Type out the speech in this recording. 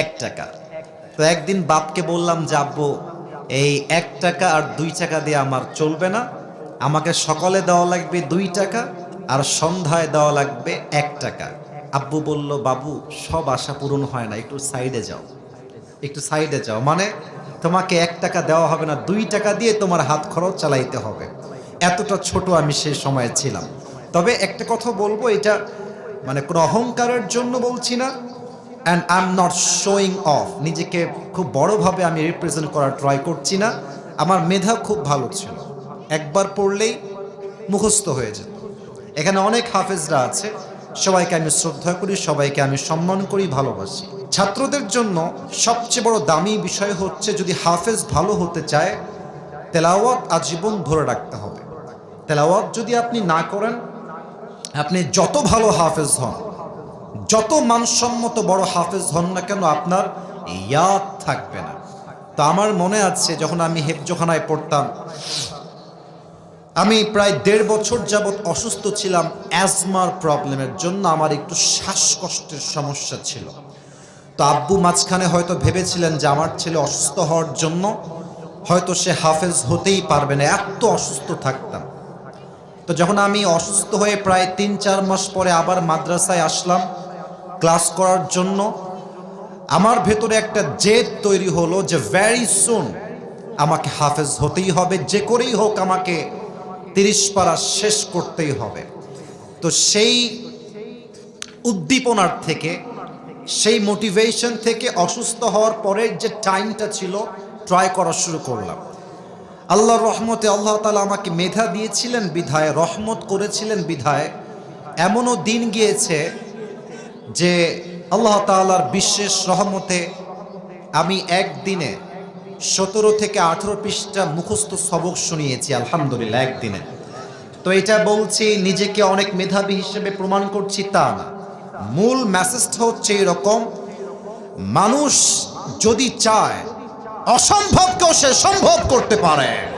এক টাকা। তো একদিন বাপকে বললাম, যে আব্বু, এই এক টাকা আর দুই টাকা দিয়ে আমার চলবে না। আমাকে সকালে দেওয়া লাগবে দুই টাকা আর সন্ধ্যায় দেওয়া লাগবে এক টাকা। আব্বু বলল, বাবু, সব আশা পূরণ হয় না, একটু সাইডে যাও। একটু সাইডে যাও। মানে তোমাকে এক টাকা দেওয়া হবে না, দুই টাকা দিয়ে তোমার হাত খরচ চালাইতে হবে। এতটা ছোট আমি সেই সময় ছিলাম। তবে একটা কথা বলব, এটা মানে কোনো অহংকারের জন্য বলছি না and I am not showing off নিজেকে খুব বড়োভাবে আমি রিপ্রেজেন্ট করার ট্রাই করছি না। আমার মেধা খুব ভালো ছিল। একবার পড়লেই মুখস্থ হয়ে যেত। এখানে অনেক হাফেজরা আছে। সবাইকে আমি শ্রদ্ধা করি, সবাইকে আমি সম্মান করি, ভালোবাসি। ছাত্রদের জন্য সবচেয়ে বড় দামি বিষয় হচ্ছে যদি হাফেজ ভালো হতে চায়, তেলাওয়াত আজীবন ধরে রাখতে হবে। তেলাওয়াত যদি আপনি না করেন, আপনি যত ভালো হাফেজ হন যত মানসম্মত বড় হাফেজ হন না কেন আপনার ইয়াদ থাকবে না। তো আমার মনে আছে, যখন আমি হেফজোখানায় পড়তাম, আমি প্রায় দেড় বছর যাবৎ অসুস্থ ছিলাম, অ্যাজমার প্রবলেমের জন্য আমার একটু শ্বাসকষ্টের সমস্যা ছিল। তো আব্বু মাঝখানে হয়তো ভেবেছিলেন যে আমার ছেলে অসুস্থ হওয়ার জন্য হয়তো সে হাফেজ হতেই পারবে না, এত অসুস্থ থাকতাম। তো যখন আমি অসুস্থ হয়ে প্রায় তিন চার মাস পরে আবার মাদ্রাসায় আসলাম ক্লাস করার জন্য, আমার ভেতরে একটা জেদ তৈরি হলো যে ভ্যারি সুন আমাকে হাফেজ হতেই হবে, যে করেই হোক আমাকে তিরিশ পারা শেষ করতেই হবে। তো সেই উদ্দীপনার থেকে, সেই মোটিভেশন থেকে অসুস্থ হওয়ার পরের যে টাইমটা ছিল ট্রাই করা শুরু করলাম। আল্লাহর রহমতে আল্লাহ তালা আমাকে মেধা দিয়েছিলেন, বিধায় রহমত করেছিলেন, বিধায় এমনও দিন গিয়েছে যে আল্লাহ তালার বিশেষ রহমতে আমি একদিনে সতেরো থেকে আঠেরো পৃষ্ঠা মুখস্থ সবক শুনিয়েছি, আলহামদুলিল্লাহ, একদিনে। তো এটা বলছি, নিজেকে অনেক মেধাবী হিসেবে প্রমাণ করছি তা না। মূল মেসেজটা হচ্ছে এরকম, মানুষ যদি চায়, অসম্ভবকেও সে সম্ভব করতে পারে।